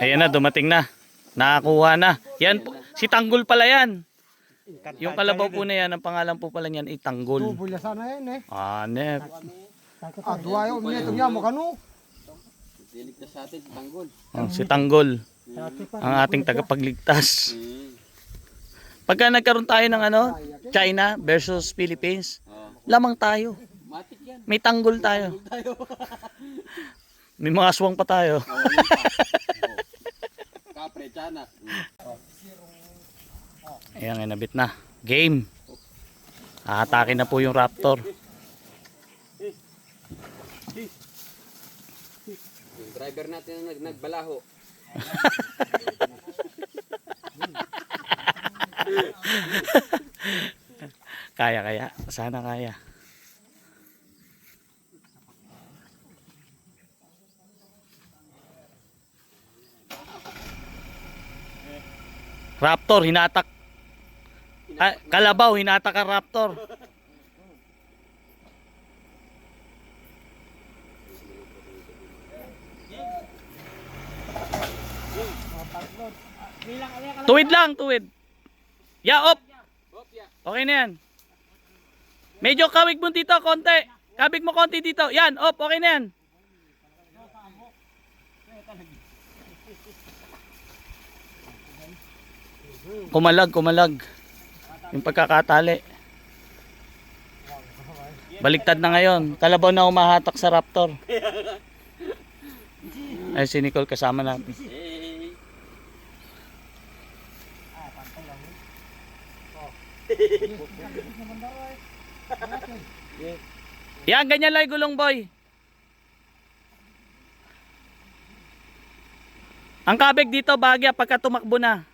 Ayan na, dumating na. Nakakuha na. Yan, po- si Tanggol pala yan. Yung kalabaw po na yan, ang pangalan po pala niyan ay Tanggol. Bulya sana yan eh. Ah, nep. Ah, yung umiyak niya mo kanu. Diligtas sa atin, tanggol. Oh, si Tanggol, ang ating tagapagligtas. Hmm. Pagka nagkaroon tayo ng ano, China versus Philippines, lamang tayo. May tanggol tayo. May mga aswang pa tayo. Kapre, tiyanak. Hmm. Ayan, inabit na. Game. Aatake na po yung Raptor. Yung driver natin ang nag nagbalaho. Kaya, kaya. Sana kaya. Raptor, hinatak. Ah, kalabaw, hinatak ang Raptor. Tuwid lang, tuwid. Ya, op. Okay na yan. Medyo kawig mo dito, konti. Kabig mo konti dito. Yan, op, okay na yan. Kumalag, kumalag. Yung pagkakatali. Baliktad na ngayon. Kalabaw na umahatak sa raptor. Ay, si Nicole kasama natin. Yan, ganyan lang gulong boy. Ang kabig dito, bagya pagka tumakbo na.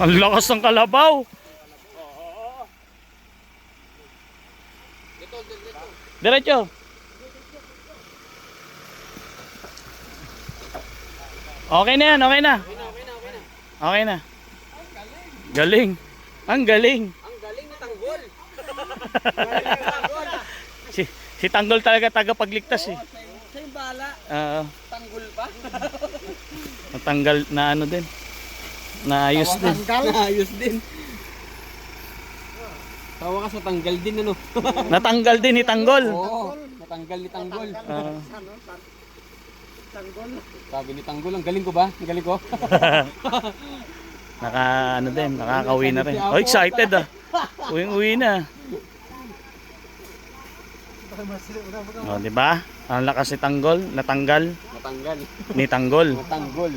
Ang lakas ng kalabaw. Diretso. Okay na yan, okay na. Okay na. Galing. Ang galing. Ang galing ni tanggol. Si, si Tanggol talaga tagapagligtas eh. Siya yung bahala. Oo. Tanggol pa. natanggal na ano din. Naayos din. Ayos din. Tawa ka sa tanggal din ano. Natanggal din ni Tanggol. Oo. Natanggal ni tanggol. Oo. Sabi ni tanggol, ang galing ko ba? Ang galing ko. naka ano din, nakakauwi na rin. Oh, excited ah. Uwing-uwi na. Oh, di ba? Ang lakas ni Tanggol, natanggal Natanggal. ni Tanggol. Natanggol.